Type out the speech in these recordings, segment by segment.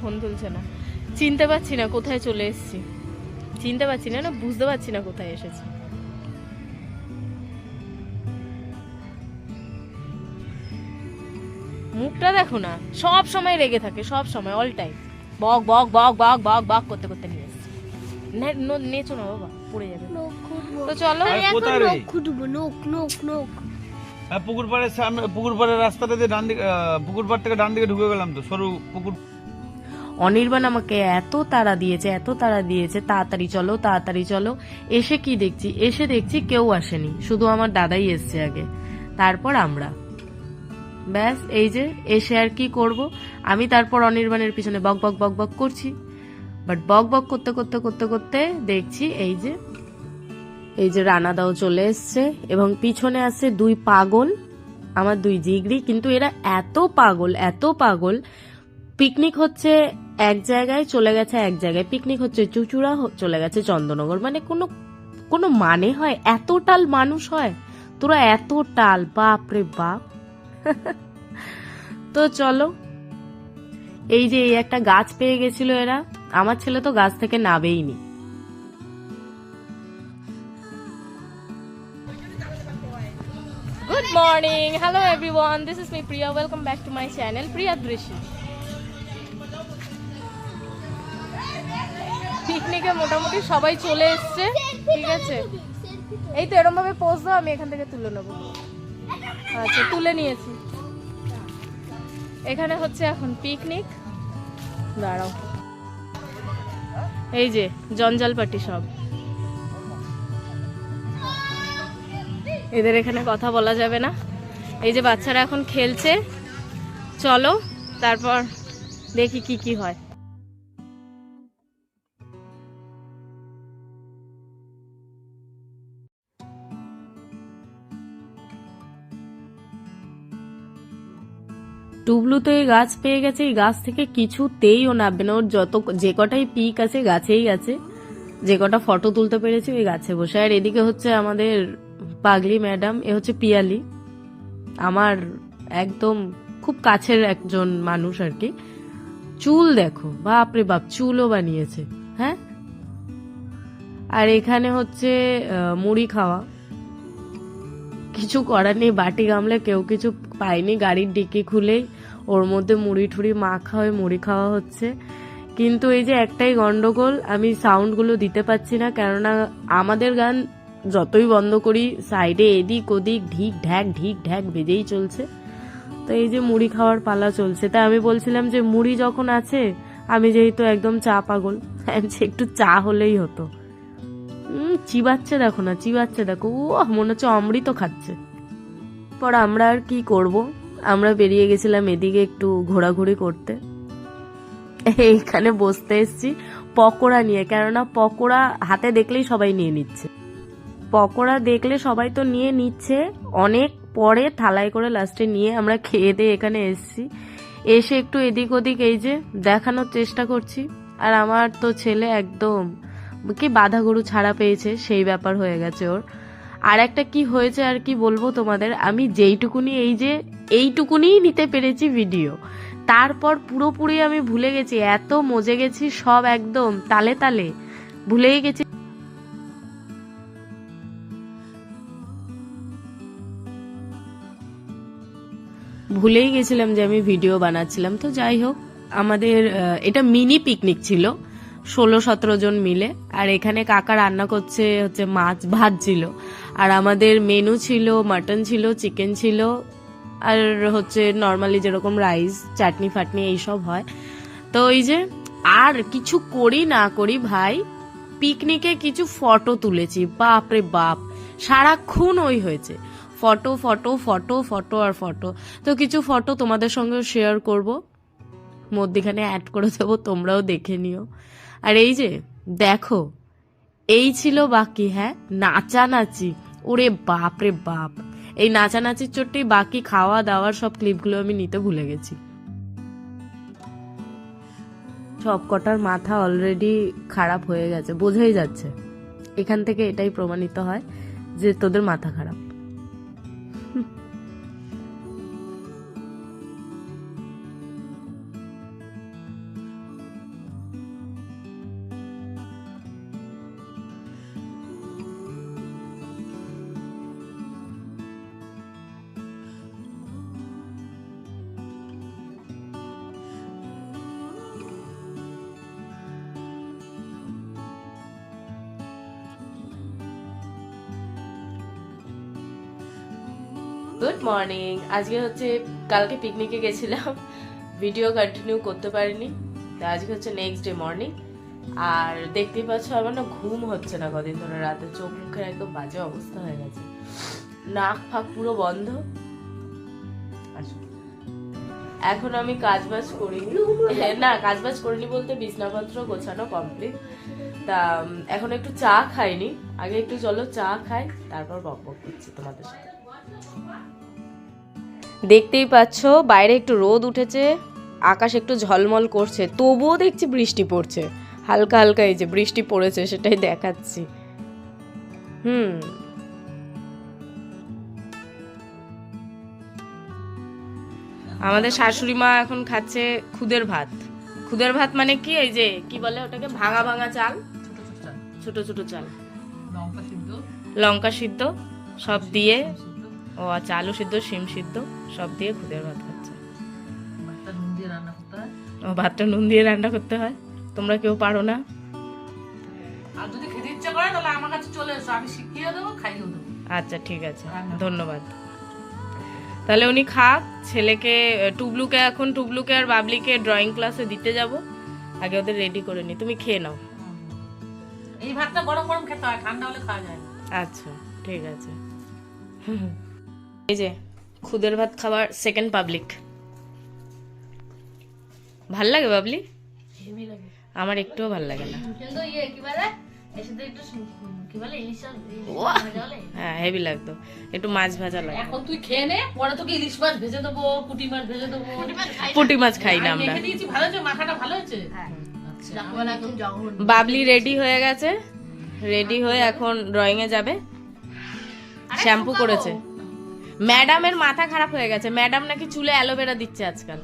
Phone তুলছে না। চিনতে পারছি না কোথায় চলে এসেছি। চিনতে পারছি না না বুঝতে পারছি না কোথায় এসেছি। মুখটা দেখো না সব সময় রেগে থাকে সব সময় অল টাইম বক বক বক বক বক বক করতে করতে নিয়ে এসেছি। নে- ন- নেচো না বাবা পড়ে যাবে। নখ তো চলো এখন কোথায় রে? নখ খুঁটবো নখ নখ নখ। পুকুর পাড়ের সামনে, পুকুর পাড়ের রাস্তাটা দিয়ে ডান দিকে থেকে ডান দিকে ঢুকে গেলাম তো, সরু পুকুর। অনির্বাণ আমাকে এত তাড়া দিয়েছে, এত তাড়া দিয়েছে, তাড়াতাড়ি চলো তাড়াতাড়ি চলো। এসে কি দেখছি? এসে দেখছি কেউ আসেনি, শুধু আমার দাদাই এসছে আগে। তারপর আমরা। ব্যাস, এই যে, এসে আর কি করব? আমি তারপর অনির্বাণের পিছনে বক বক বক বক করছি। বাট বক বক করতে করতে করতে করতে দেখছি এই যে এই যে রানাদাও চলে এসছে, এবং পিছনে আছে দুই পাগল, আমার দুই জিগরি, কিন্তু এরা এত পাগল এত পাগল। পিকনিক হচ্ছে এক জায়গায় চলে গেছে এক জায়গায়। পিকনিক হচ্ছে চুচুড়া চলে গেছে চন্দননগর। মানে কোনো কোনো মানে হয়? এত টাল মানুষ হয়? তোরা এত টাল, বাপ রে বাপ। তো চলো, এই যে এই একটা গাছ পেয়ে গেছিল এরা। আমার ছেলে তো গাছ থেকে নাবেইনি Good morning. Hello, everyone. This is me, Priya. Welcome back to my channel, Priya Drishi. পিকনিকে মোটামুটি সবাই চলে এসছে, ঠিক আছে এই তো এরকম ভাবে পোজ দাও, আমি এখান থেকে তুলে নেব আচ্ছা তুলে নিয়েছি এখানে হচ্ছে এখন পিকনিক দাঁড়াও এই যে, জঞ্জাল পাটি সব এদের এখানে কথা বলা যাবে না। এই যে বাচ্চারা এখন খেলছে, চলো তারপর দেখি কি কি হয়। টুবলু তো এই গাছ পেয়ে গেছে, এই গাছ থেকে কিছুতেই ও নামবে না। ওর যত যে কটাই পিক আছে গাছেই আছে। যে কটা ফটো তুলতে পেরেছি, ওই গাছে বসে। আর এদিকে হচ্ছে আমাদের পাগলি ম্যাডাম, এ হচ্ছে পিয়ালি। আমার একদম খুব কাছের একজন মানুষ আর কি। চুল দেখো, বাপরে বাপ, চুলও বানিয়েছে হ্যাঁ? আর এখানে হচ্ছে মুড়ি খাওয়া। কিছু করার নেই, বাটি গামলে, কেউ কিছু পায়নি, গাড়ির ডিকি খুলেই ওর মধ্যে মুড়ি ঠুড়ি মাখা হয়ে মুড়ি খাওয়া হচ্ছে। কিন্তু এই যে একটাই গন্ডগোল, আমি সাউন্ডগুলো দিতে পাচ্ছি না, কেননা আমাদের গান যতই বন্ধ করি সাইডে এদিক ওদিক ঢিক ঢ্যাক ঢিক ঢ্যাক বেজেই চলছে। তো এই যে মুড়ি খাওয়ার পালা চলছে। তাই আমি বলছিলাম যে মুড়ি যখন আছে, আমি যেহেতু একদম চা পাগল যে একটু চা হলেই হতো। চিবাচ্ছে দেখো না, চিবাচ্ছে দেখো। ও মনে হচ্ছে অমৃত খাচ্ছে। পর আমরা আর কি করব? আমরা বেরিয়ে গেছিলাম এদিকে একটু ঘোরাঘুরি করতে। এইখানে বসতে এসছি পকোড়া নিয়ে, কেননা পকোড়া হাতে দেখলেই সবাই নিয়ে নিচ্ছে। পকোড়া দেখলে সবাই তো নিয়ে নিচ্ছে। অনেক পরে থালায় করে লাস্টে নিয়ে আমরা খেয়ে দিয়ে এখানে এসছি। এসে একটু এদিক ওদিক এই যে দেখানোর চেষ্টা করছি। আর আমার তো ছেলে একদম কি বাধা গরু ছাড়া পেয়েছে, সেই ব্যাপার হয়ে গেছে ওর। আর একটা কি হয়েছে আর কি বলব তোমাদের? আমি যেইটুকুনি এই যে এইটুকুনিই নিতে পেরেছি ভিডিও। তারপর পুরোপুরি আমি ভুলে গেছি, এত মজে গেছি, সব একদম তালে তালে। ভুলেই গেছি। ভুলেই গেছিলাম যে আমি ভিডিও বানাচ্ছিলাম। তো যাই হোক, আমাদের এটা মিনি পিকনিক ছিল, ষোলো সতেরো জন মিলে। আর এখানে কাকা রান্না করছে হচ্ছে মাছ ভাত ছিল। আর আমাদের মেনু ছিল মাটন ছিল চিকেন ছিল, আর হচ্ছে নর্মালি যেরকম রাইস চাটনি ফাটনি এইসব হয়। তো ওই যে, আর কিছু করি না করি ভাই পিকনিকে কিছু ফটো তুলেছি। বাপ রে বাপ, সারাক্ষণ ওই হয়েছে। ফটো ফটো ফটো ফটো আর ফটো। তো কিছু ফটো তোমাদের সঙ্গে শেয়ার করব। মধ্যখানে অ্যাড করে দেবো, তোমরাও দেখে নিও। আর এই যে, দেখো, এই ছিল বাকি হ্যাঁ নাচানাচি। ওরে বাপ রে বাপ। এই নাচানাচির চোট্টেই বাকি খাওয়া দাওয়ার সব ক্লিপগুলো আমি নিতে ভুলে গেছি। সব কটার মাথা অলরেডি খারাপ হয়ে গেছে, বোঝাই যাচ্ছে। এখান থেকে এটাই প্রমাণিত হয় যে তোদের মাথা খারাপ। গুড মর্নিং আজকে হচ্ছে কালকে পিকনিকে গেছিলাম। ভিডিও কন্টিনিউ করতে পারিনি। তো আজকে হচ্ছে নেক্সট ডে মর্নিং আর দেখতেই পাচ্ছ আমার না ঘুম হচ্ছে না কদিন ধরে রাতে। চোখ মুখের একদম বাজে অবস্থা হয়ে গেছে। নাক ফাঁক পুরো বন্ধ। এখন আমি কাজ বাজ করিনি হ্যাঁ, না কাজ বাজ করিনি বলতে বিছনাপত্র গোছানো কমপ্লিট তা এখন একটু চা খাইনি। আগে একটু চলো চা খাই তারপর বক বক করছি তোমাদের সাথে। দেখতেই পাচ্ছ বাইরে একটু রোদ উঠেছে আকাশ একটু ঝলমল করছে তবুও দেখছি বৃষ্টি পড়ছে। হালকা হালকা এই যে বৃষ্টি পড়েছে সেটাই দেখাচ্ছি। হুম। আমাদের শাশুড়ি মা এখন খাচ্ছে খুদের ভাত। খুদের ভাত মানে কি? এই যে কি বলে ওটাকে? ভাঙা ভাঙা চাল? ছোট ছোট চাল। লঙ্কা সিদ্ধ সব দিয়ে ও আচ্ছা আলু সিদ্ধ শিম সিদ্ধ সব দিয়ে খুদের ভাত খাচ্ছে। ও ভাতটা নুন দিয়ে রান্না করতে হয়। তোমরা কেউ পারো না। আর যদি খেতে ইচ্ছা করে তাহলে আমার কাছে চলে এসো। আমি শিখিয়ে দেবো খাইয়ে দেবো। আচ্ছা ঠিক আছে। ধন্যবাদ। তাহলে উনি খাক। ছেলেকে টুবলুকে এখন টুবলুকে আর বাবলিকে ড্রয়িং ক্লাসে দিতে যাব। আগে ওদের রেডি করে নি। তুমি খেয়ে নাও। এই ভাতটা গরম গরম খেতে হয় ঠান্ডা হলে খাওয়া যায় আচ্ছা ঠিক আছে। এই যে খুদের ভাত খাবার সেকেন্ড পাবলিক ভালো লাগে বাবলি? আমার একটুও ভালো লাগে না। ইয়ে? হ্যাঁ হেভি লাগতো। একটু মাছ ভাজা লাগে। এখন তুই খেয়ে নে পরে তোকে ইলিশ মাছ ভেজে দেবো পুঁটি মাছ ভেজে দেবো। পুঁটি মাছ খাই না। আমরা। ভালো হয়েছে? মাথাটা ভালো হয়েছে? হ্যাঁ। আচ্ছা। বাবলি রেডি হয়ে গেছে। রেডি হয়ে এখন ড্রয়িং এ যাবে শ্যাম্পু করেছে। ম্যাডামের মাথা খারাপ হয়ে গেছে। ম্যাডাম নাকি চুলে অ্যালোভেরা দিচ্ছে আজকাল।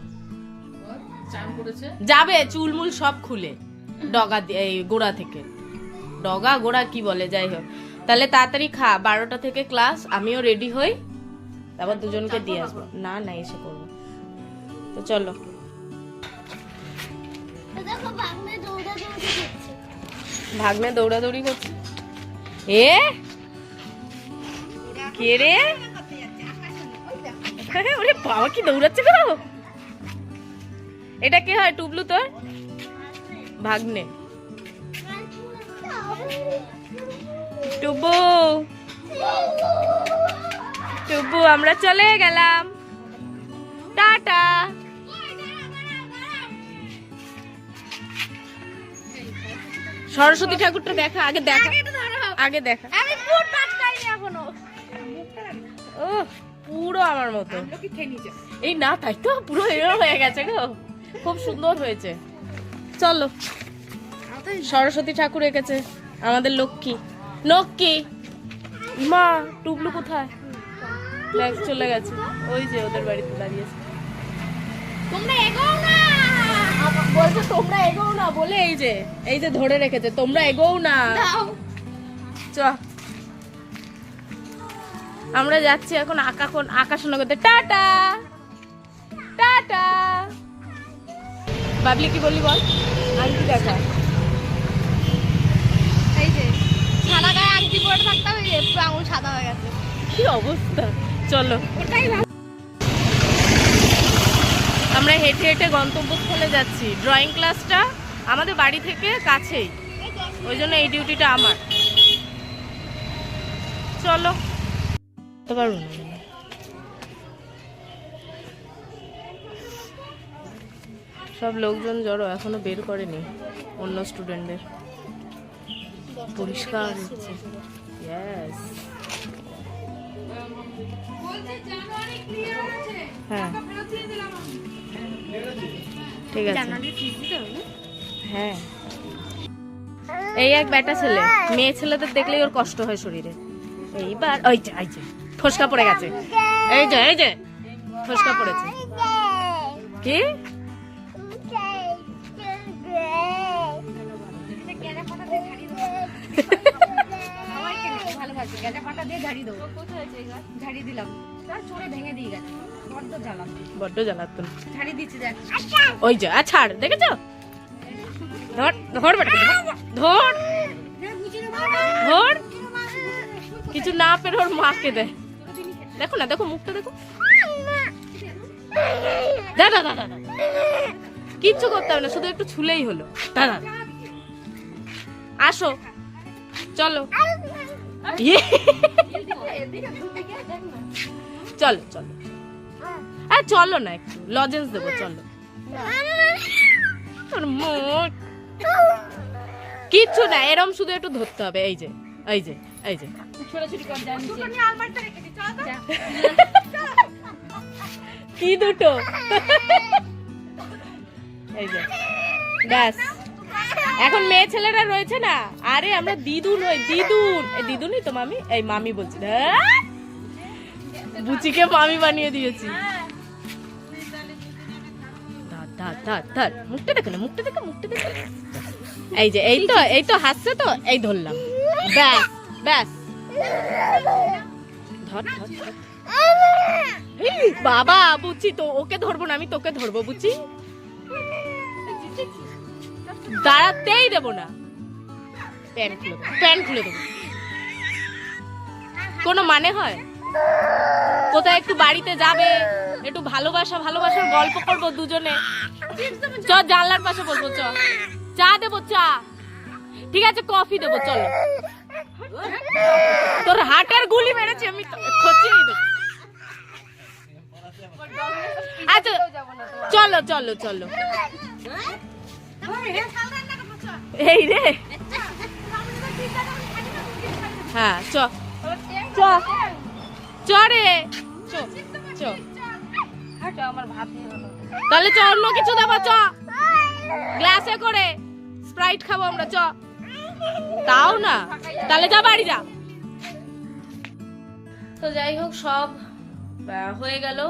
যাবে চুলমুল সব খুলে। ডগা এই গোড়া থেকে। ডগা গোড়া কি বলে যাই হোক। তাহলে তাড়াতাড়ি খা বারোটা থেকে ক্লাস আমিও রেডি হই। তারপর দুজনকে দিয়ে আসব। না না এসে করব। তো চলো। দেখো বাগনে দৌড়া দৌড়ি করছে। ভাগ্নে দৌড়াদৌড়ি করছে। এ? কে রে? ওরে বাবা কি দৌড়াচ্ছে গো। এটা কে হয় টুবলু তোর? ভাগ্নে। টুবু। টুবু আমরা চলে গেলাম। টাটা। সরস্বতী ঠাকুরটা দেখা আগে দেখা। আগে দেখা। আমি ফুড ভাত খাইনি এখনও। ও পুরো আমার মতো। এই না তাই তো পুরো এরকম হয়ে গেছে গো। খুব সুন্দর হয়েছে। চলো সরস্বতী ঠাকুর এঁকেছে আমাদের লক্ষ্মী। লক্ষ্মী মা টুকলু কোথায়? চলে গেছে। ওই যে ওদের বাড়িতে দাঁড়িয়েছে। তোমরা এগোও না! বলছে তোমরা এগোও না বলে এই যে এই যে ধরে রেখেছে তোমরা এগোও না। চ। আমরা যাচ্ছি এখন আকাশ আকাশনা করতে টাটা! টাটা! বাবলি কি বললি বল? আংটি দেখা। এই যে সাদা গায়ে আংটি পরে থাকতাম হবে যে আঙুল সাদা হয়ে গেছে। কি অবস্থা? চলো। ওটাই আমরা হেঁটে হেঁটে গন্তব্যস্থলে যাচ্ছি। ড্রয়িং ক্লাসটা আমাদের বাড়ি থেকে কাছেই। ওই জন্য এই ডিউটিটা আমার। চলো। পারব না। সব লোকজন জড়ো, এখনও বের করেনি অন্য স্টুডেন্টদের পরিষ্কার হ্যাঁ। ঠিক আছে। হ্যাঁ। এই এক বেটা ছেলে, মেয়ে ছেলেদের দেখলেই ওর কষ্ট হয় শরীরে। এইবার, ওই যে। ফসকা পড়ে গেছে। এই যে এই যে, ফসকা পড়েছে। কি? ছাড়, দেখেছ? ধর ধর ধর ধর কিছু না পেরে ওর মাকে দেয় দেখো না, দেখো মুখটা, দেখো। দাদা দাদা কিচ্ছু করতে হবে না, শুধু একটু ছুলেই হলো। দাদা আসো। চলো। ইয়ে। চলো চলো। আর চলো না একটু লজেন্স দেবো, চলো। কিচ্ছু না, এরম শুধু একটু ধরতে হবে, এই যে। এই যে এই যে। ছোটাছুটি কর যা নিচে। যা। কি দুটো? এই যে। ব্যাস। এখন মেয়ে ছেলেরা রয়েছে না? আরে আমরা দিদুন হই দিদুন। এই দিদুনই তো মামি? এই মামি বলছি। বুচিকে মামি বানিয়ে দিয়েছি। মুখটা দেখো না মুখটা দেখো মুখটা দেখো। এই যে এই তো এই তো হাসছে তো এই ধরলাম। ব্যাস ব্যাস। ধর ধর বাবা, বুঝছি তো, ওকে ধরবো না, আমি তোকে ধরবো, বুঝছি? দাঁড়াতেই দেবো না। প্যান খুলে দেবো, প্যান খুলে দেবো। কোনো মানে হয়? কোথায় একটু বাড়িতে যাবে, একটু ভালোবাসা, ভালোবাসার গল্প করব দুজনে। চ, জানলার পাশে বলব চ। চা দেবো, চা। ঠিক আছে, কফি দেবো, চলো। তোর হাটের গুলি মেরেছি, আমি খচিয়ে দেবো আচ্ছা চলো চলো চলো। এই রে। হ্যাঁ চ। চ। চ রে। চ চ। তাহলে চ, অন্য কিছু দেবো, চ। গ্লাসে করে স্প্রাইট খাব আমরা, চ। তাও না। তাহলে যা বাড়ি যা। তো যাই হোক, সব হয়ে গেল।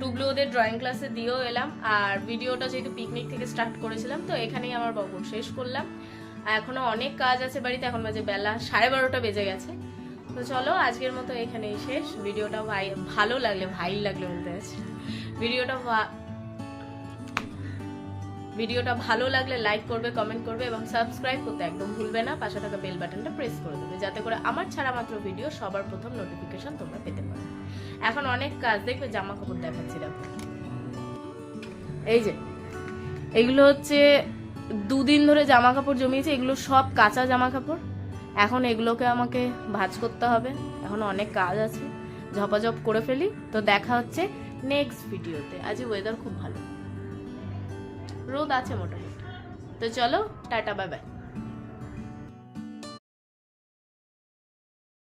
টুবলু ওদের ড্রয়িং ক্লাসে দিয়েও এলাম। আর ভিডিওটা যেহেতু পিকনিক থেকে স্টার্ট করেছিলাম, তো এখানেই আমার বাবু শেষ করলাম। আর এখনও অনেক কাজ আছে বাড়িতে, এখন বাজে বেলা সাড়ে বারোটা বেজে গেছে। তো চলো, আজকের মতো এখানেই শেষ। ভিডিওটা ভাই, ভালো লাগলে ভাই লাগলে বলতে ভিডিওটা ভিডিওটা ভালো লাগলে লাইক করবে কমেন্ট করবে এবং সাবস্ক্রাইব করতে একদম ভুলবে না। পাশে থাকা বেল বাটনটা প্রেস করে দেবে, যাতে করে আমার ছাড়া মাত্র ভিডিও সবার প্রথম নোটিফিকেশন তোমরা পেতে পারো। এখন অনেক কাজ, দেখবে জামা কাপড় দেখাচ্ছি, দেখো। এই যে, এগুলো হচ্ছে দুদিন ধরে জামা কাপড় জমিয়েছে, এগুলো সব কাঁচা জামা কাপড় এখন এগুলোকে আমাকে ভাঁজ করতে হবে, এখন অনেক কাজ আছে। ঝপাঝপ করে ফেলি, তো দেখা হচ্ছে নেক্সট ভিডিওতে আজ ওয়েদার খুব ভালো। রোদ আছে মোটামুটি। তো চলো টাটা বাই বাই